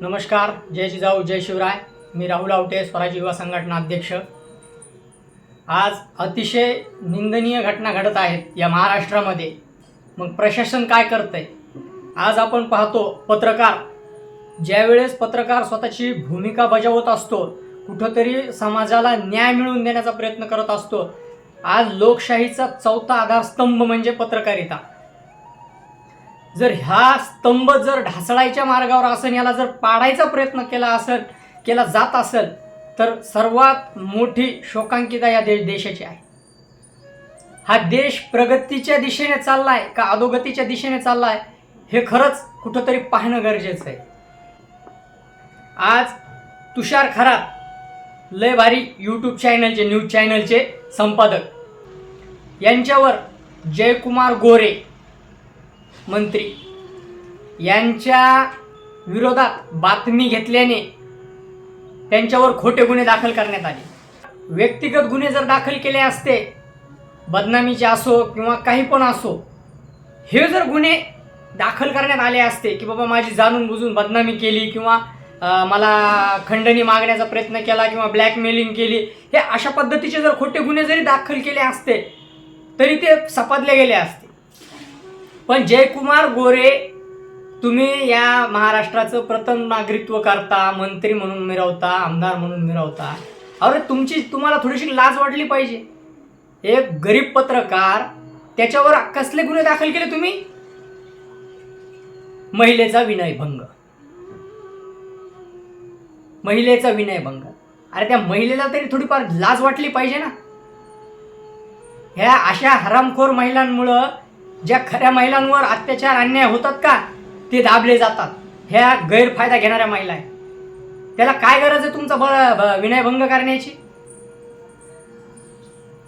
नमस्कार जय जिजाऊ जय शिवराय. मी राहुल आवटे स्वराज्य युवा संघटना अध्यक्ष. आज अतिशय निंदनीय घटना घडत आहेत या महाराष्ट्रामध्ये. मग प्रशासन काय करतंय? आज आपण पाहतो पत्रकार. ज्यावेळेस पत्रकार स्वतःची भूमिका बजावत असतो कुठंतरी समाजाला न्याय मिळवून देण्याचा प्रयत्न करत असतो आज लोकशाहीचा चौथा आधारस्तंभ म्हणजे पत्रकारिता. जर ह्या स्तंभ जर ढासळायच्या मार्गावर असेल याला जर पाडायचा प्रयत्न केला असेल केला जात असेल तर सर्वात मोठी शोकांकिता या देश देशाची आहे. हा देश प्रगतीच्या दिशेने चाललाय का अधोगतीच्या दिशेने चाललाय हे खरंच कुठंतरी पाहणं गरजेचं आहे. आज तुषार खरात लय भारी यूट्यूब चॅनलचे न्यूज चॅनलचे संपादक. यांच्यावर जयकुमार गोरे मंत्री. यांच्या विरोधात बातमी घेतल्याने त्यांच्यावर खोटे गुन्हे दाखल करण्यात आले. व्यक्तिगत गुन्हे जर दाखल केले असते बदनामीचे असो किंवा काही पण असो हे जर गुन्हे दाखल करण्यात आले असते की बाबा माझी जाणून बुजून बदनामी केली किंवा मला खंडणी मागण्याचा प्रयत्न केला किंवा ब्लॅकमेलिंग केली हे अशा पद्धतीचे जर खोटे गुन्हे जरी दाखल केले असते तरी ते सपादले गेले असते. पण जयकुमार गोरे तुम्ही या महाराष्ट्राचं प्रथम नागरिकत्व करता मंत्री म्हणून मिरवता आमदार म्हणून मिरवता. अरे तुमची तुम्हाला थोडीशी लाज वाटली पाहिजे. एक गरीब पत्रकार त्याच्यावर कसले गुन्हे दाखल केले तुम्ही? महिलेचा विनयभंग. महिलेचा विनयभंग. अरे त्या महिलेला तरी थोडीफार लाज वाटली पाहिजे ना. ह्या अशा हरामखोर महिलांमुळं ज्या खऱ्या महिलांवर अत्याचार अन्याय होतात का ते दाबले जातात. ह्या गैरफायदा घेणाऱ्या महिला आहेत. त्याला काय गरज आहे तुमचा बळ ब- विनयभंग करण्याची?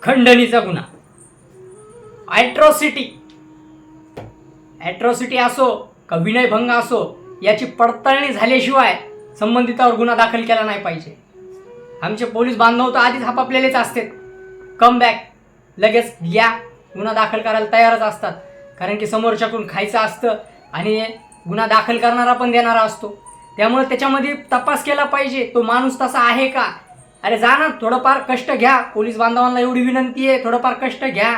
खंडणीचा गुन्हा. ॲट्रॉसिटी ॲट्रॉसिटी असो का विनयभंग असो याची पडताळणी झाल्याशिवाय संबंधितावर गुन्हा दाखल केला नाही पाहिजे. आमचे पोलीस बांधव तर आधीच हापापलेलेच असतात. कम बॅक लगेच या. गुन्हा दाखल करायला तयारच असतात. कारण की समोरच्याकडून खायचं असतं आणि गुन्हा दाखल करणारा पण देणारा असतो. त्यामुळे त्याच्यामध्ये तपास केला पाहिजे तो माणूस तसा आहे का? अरे जा ना थोडंफार कष्ट घ्या. पोलीस बांधवांना एवढी विनंती आहे थोडंफार कष्ट घ्या.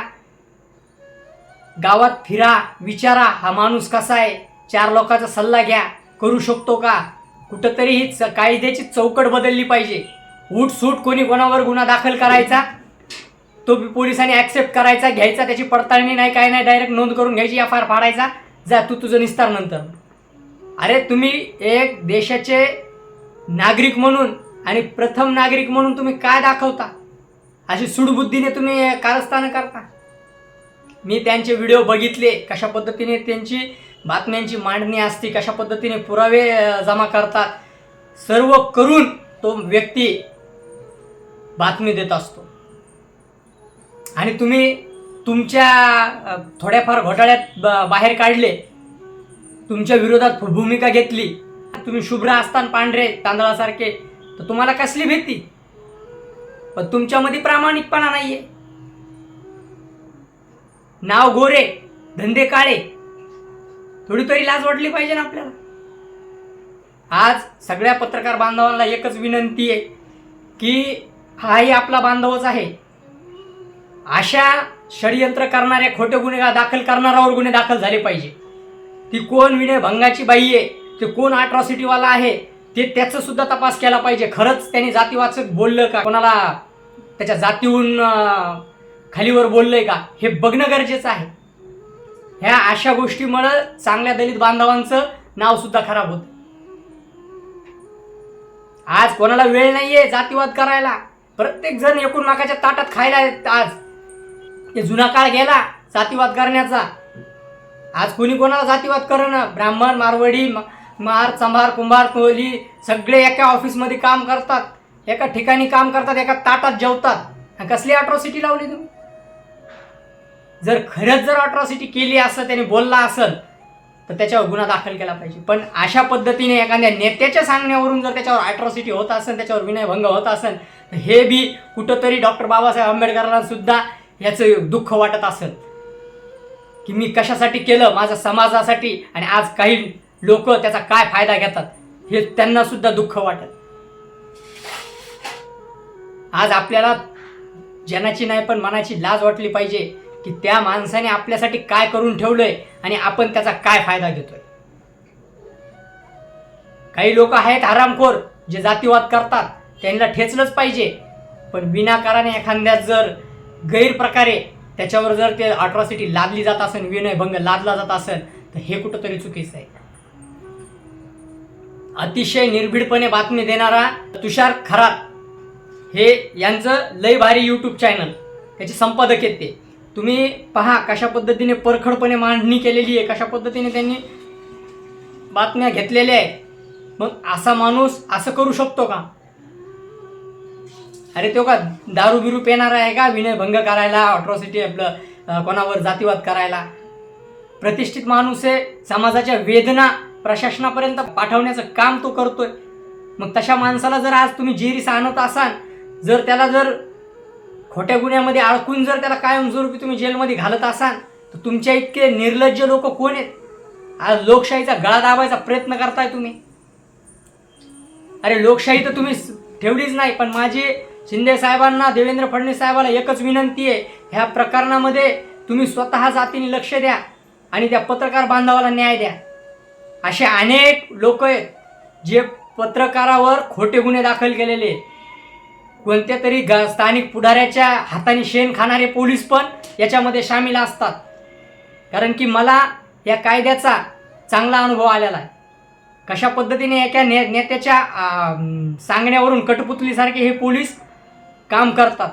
गावात फिरा विचारा हा माणूस कसा आहे? चार लोकांचा सल्ला घ्या. करू शकतो का? कुठंतरी ही कायद्याची चौकट बदलली पाहिजे. उठसूट कोणी कोणावर गुन्हा दाखल करायचा? तो बी पोलिसांनी ॲक्सेप्ट करायचा घ्यायचा त्याची पडताळणी नाही काय नाही डायरेक्ट नोंद करून घ्यायची एफ फार आर फाडायचा. जा तू तुझं निस्तार नंतर. अरे तुम्ही एक देशाचे नागरिक म्हणून आणि प्रथम नागरिक म्हणून तुम्ही काय दाखवता? अशी सुडबुद्धीने तुम्ही कारस्थानं करता? मी त्यांचे व्हिडिओ बघितले कशा पद्धतीने त्यांची बातम्यांची मांडणी असते कशा पद्धतीने पुरावे जमा करतात सर्व करून तो व्यक्ती बातमी देत असतो. आणि तुम्ही तुमच्या थोड्याफार घोटाळ्यात बाहेर काढले. तुमच्या विरोधात भूमिका घेतली. तुम्ही शुभ्र असताना पांढरे तांदळासारखे. तर तुम्हाला कसली भीती? पण तुमच्यामध्ये प्रामाणिकपणा नाहीये. नाव गोरे धंदे काळे. थोडी तरी लाज वाटली पाहिजे ना आपल्याला. आज सगळ्या पत्रकार बांधवांना एकच विनंती आहे की हाही आपला बांधवच आहे. अशा षडयंत्र करणाऱ्या खोटे गुन्हेगार दाखल करणाऱ्यावर गुन्हे दाखल झाले पाहिजे. ती कोण विनयभंगाची बाई आहे? ते कोण अट्रॉसिटीवाला आहे? ते त्याचं सुद्धा तपास केला पाहिजे. खरंच त्यांनी जातीवाचक बोललं का? कोणाला त्याच्या जातीहून खालीवर बोललंय का? हे बघणं गरजेचं आहे. ह्या अशा गोष्टीमुळं चांगल्या दलित बांधवांचं नाव सुद्धा खराब होतं. आज कोणाला वेळ नाहीये जातीवाद करायला. प्रत्येक जण एकूण नाकाच्या ताटात खायला आहेत आज. ते जुना काळ गेला जातीवाद करण्याचा. आज कोणी कोणाला जातीवाद करणं ब्राह्मण मारवाडी मार चंभार कुंभार कोहली सगळे एका ऑफिसमध्ये काम करतात. एका ठिकाणी काम करतात एका ताटात जेवतात. आणि कसली अट्रॉसिटी लावली तुम्ही? जर खरंच जर अट्रॉसिटी केली असं त्याने बोलला असेल तर त्याच्यावर गुन्हा दाखल केला पाहिजे. पण अशा पद्धतीने एखाद्या नेत्याच्या सांगण्यावरून जर त्याच्यावर अट्रॉसिटी होत असेल त्याच्यावर विनयभंग होत असेल तर हे बी कुठंतरी डॉक्टर बाबासाहेब आंबेडकरांना सुद्धा याचं दुःख वाटत असेल. की मी कशासाठी केलं माझ्या समाजासाठी आणि आज काही लोक त्याचा काय फायदा घेतात हे त्यांना सुद्धा दुःख वाटत. आज आपल्याला जनाची नाही पण मनाची लाज वाटली पाहिजे की त्या माणसाने आपल्यासाठी काय करून ठेवलंय आणि आपण त्याचा काय फायदा घेतोय. काही लोक आहेत आरामखोर जे जातीवाद करतात त्यांना ठेचलंच पाहिजे. पण विनाकाराने एखाद्या जर गैरप्रकारे त्याच्यावर जर ते अट्रॉसिटी लादली जात असेल विनयभंग लादला जात असेल तर हे कुठंतरी चुकीचं आहे. अतिशय निर्भीडपणे बातमी देणारा तुषार खरात हे यांचं लय भारी यूट्यूब चॅनल त्याचे संपादक आहेत ते. तुम्ही पहा कशा पद्धतीने परखडपणे मांडणी केलेली आहे कशा पद्धतीने त्यांनी बातम्या घेतलेल्या आहेत. मग असा माणूस असं करू शकतो का? अरे तो का दारू बिरू पेणार आहे का? विनयभंग करायला अट्रॉसिटी आपलं कोणावर जातीवाद करायला. प्रतिष्ठित माणूस आहे समाजाच्या वेदना प्रशासनापर्यंत पाठवण्याचं काम तो करतोय. मग तशा माणसाला जर आज तुम्ही जेरीस आणत असाल जर त्याला जर खोट्या गुन्ह्यामध्ये अडकून जर त्याला कायमस्वरूपी तुम्ही जेलमध्ये घालत असाल तर तुमच्या इतके निर्लज्ज लोक कोण आहेत? आज लोकशाहीचा गळा दाबायचा प्रयत्न करताय तुम्ही. अरे लोकशाही तर तुम्ही ठेवलीच नाही पण माझी शिंदे साहेबांना देवेंद्र फडणवीस साहेबाला एकच विनंती आहे ह्या प्रकरणामध्ये तुम्ही स्वतः जातीने लक्ष द्या आणि त्या पत्रकार बांधवाला न्याय द्या. असे अनेक लोक आहेत जे पत्रकारावर खोटे गुन्हे दाखल केलेले कोणत्या तरी गा स्थानिक पुढाऱ्याच्या हाताने शेण खाणारे पोलीस पण याच्यामध्ये सामील असतात. कारण की मला या कायद्याचा चांगला अनुभव आलेला आहे. कशा पद्धतीने एका ने नेत्याच्या सांगण्यावरून कटपुतलीसारखे हे पोलीस काम करतात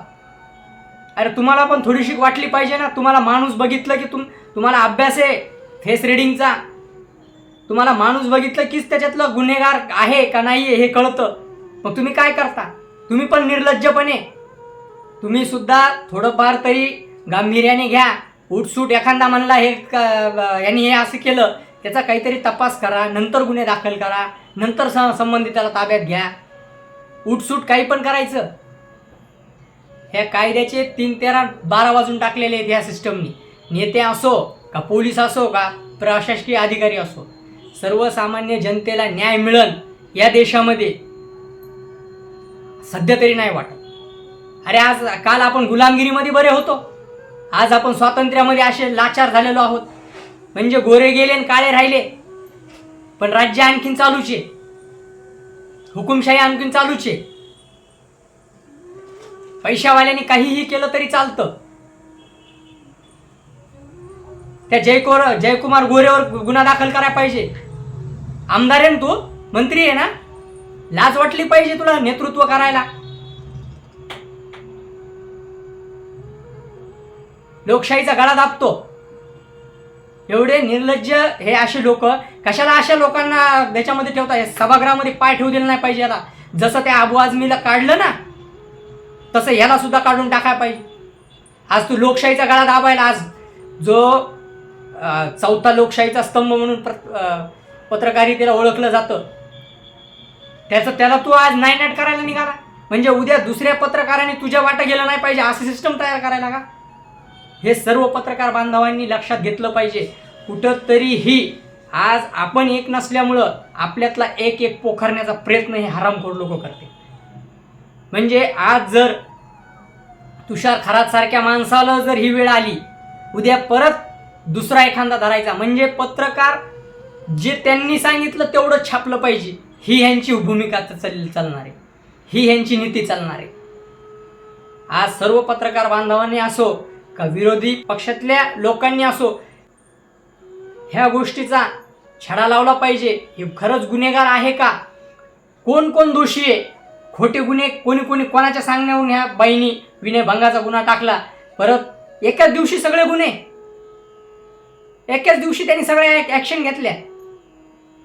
अरे तुम्हाला पण थोडीशी वाटली पाहिजे ना? तुम्हाला माणूस बघितलं की तुम तुम्हाला अभ्यास आहे फेस रिडिंगचा तुम्हाला माणूस बघितलं कीच त्याच्यातलं गुन्हेगार आहे का नाही आहे हे कळतं. मग तुम्ही काय करता? तुम्ही पण निर्लज्जपणे. तुम्ही सुद्धा थोडंफार तरी गांभीर्याने घ्या. उठसूट एखादा म्हणला हे क- यांनी हे असं केलं त्याचा काहीतरी तपास करा नंतर गुन्हे दाखल करा नंतर स संबंधिताला ताब्यात घ्या. उठसूट काही पण करायचं. ह्या कायद्याचे तीन तेरा बारा वाजून टाकलेले आहेत ह्या सिस्टमनी नेते असो का पोलीस असो का प्रशासकीय अधिकारी असो सर्वसामान्य जनतेला न्याय मिळल या देशामध्ये सध्या तरी नाही वाटत. अरे आज काल आपण गुलामगिरीमध्ये बरे होतो. आज आपण स्वातंत्र्यामध्ये असे लाचार झालेलो आहोत. म्हणजे गोरे गेले आणि काळे राहिले. पण राज्य आणखीन चालूचे. हुकुमशाही आणखीन चालूचे. पैशावाल्यांनी काहीही केलं तरी चालतं. त्या जयकोर जयकुमार गोरेवर गुन्हा दाखल करायला पाहिजे. आमदार आहे ना तू? मंत्री आहे ना? लाज वाटली पाहिजे तुला नेतृत्व करायला. लोकशाहीचा गळा दाबतो. एवढे निर्लज्ज हे असे लोक कशाला अशा लोकांना त्याच्यामध्ये ठेवता सभागृहामध्ये पाय ठेवू दिला नाही पाहिजे याला. जसं त्या अबू आजमीला काढलं ना तसं ह्याला सुद्धा काढून टाकायला पाहिजे. आज तू लोकशाहीचा गळा दाबायला आज जो चौथा लोकशाहीचा स्तंभ म्हणून पत्रकारितेला ओळखलं जातं त्याचं त्याला तू आज नाईनाट करायला निघाला. म्हणजे उद्या दुसऱ्या पत्रकाराने तुझ्या वाटा गेलं नाही पाहिजे असं सिस्टम तयार करायला का? हे सर्व पत्रकार बांधवांनी लक्षात घेतलं पाहिजे. कुठंतरीही आज आपण एक नसल्यामुळं आपल्यातला एक एक पोखरण्याचा प्रयत्न हे हरामखोर लोक करते म्हणजे आज जर तुषार खरात सारख्या माणसाला जर ही वेळ आली उद्या परत दुसरा एखादा धरायचा म्हणजे पत्रकार जे त्यांनी सांगितलं तेवढं छापलं पाहिजे. ही ह्यांची भूमिका चाल चालणार. आहे ही ह्यांची नीती चालणार. आहे आज सर्व पत्रकार बांधवांनी असो का विरोधी पक्षातल्या लोकांनी असो ह्या गोष्टीचा छडा लावला पाहिजे. हे खरंच गुन्हेगार आहे का? कोण कोण दोषी आहे? खोटे गुन्हे कोणी कोणी कोणाच्या सांगण्यावरून ह्या बाईनी विनयभंगाचा गुन्हा टाकला. परत एकाच दिवशी सगळे गुन्हे. एकाच दिवशी त्यांनी सगळ्या ॲक्शन घेतल्या.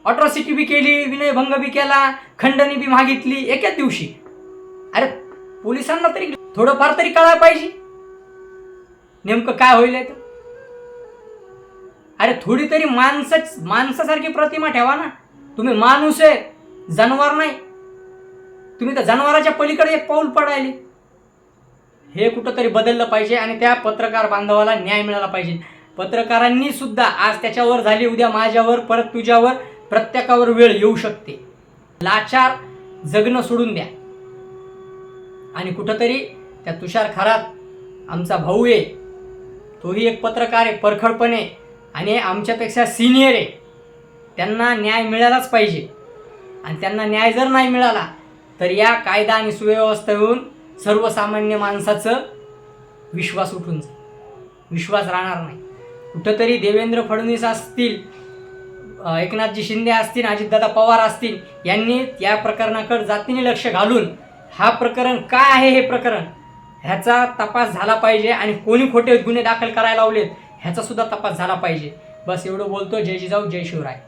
अट्रॉसिटी बी केली विनयभंग बी केला खंडणी बी मागितली एकाच दिवशी. अरे पोलिसांना तरी थोडंफार तरी कळायला पाहिजे. नेमकं काय होईल आहे अरे थोडी तरी माणसाच माणसासारखी प्रतिमा ठेवा ना. तुम्ही माणूस आहे जनावर नाही. तुम्ही तर जनावराच्या पलीकडे एक पाऊल पडायले. हे कुठंतरी बदललं पाहिजे आणि त्या पत्रकार बांधवाला न्याय मिळाला पाहिजे. पत्रकारांनी सुद्धा आज त्याच्यावर झाली उद्या माझ्यावर परत तुझ्यावर प्रत्येकावर वेळ येऊ शकते. लाचार जगणं सोडून द्या. आणि कुठंतरी त्या तुषार खरात आमचा भाऊ आहे तोही एक पत्रकार आहे परखडपणे आणि आमच्यापेक्षा सिनियर आहे. त्यांना न्याय मिळालाच पाहिजे. आणि त्यांना न्याय जर नाही मिळाला तर या कायदा आणि सुव्यवस्थेहून सर्वसामान्य माणसाचं विश्वास उठून जाईल. विश्वास राहणार नाही. कुठंतरी देवेंद्र फडणवीस असतील एकनाथजी शिंदे असतील अजितदादा पवार असतील यांनी या प्रकरणाकडे जातीने लक्ष घालून हा प्रकरण काय आहे हे प्रकरण ह्याचा तपास झाला पाहिजे आणि कोणी खोटे गुन्हे दाखल करायला लावलेत ह्याचा सुद्धा तपास झाला पाहिजे. बस एवढं बोलतो. जय जिजाऊ जय शिवराय.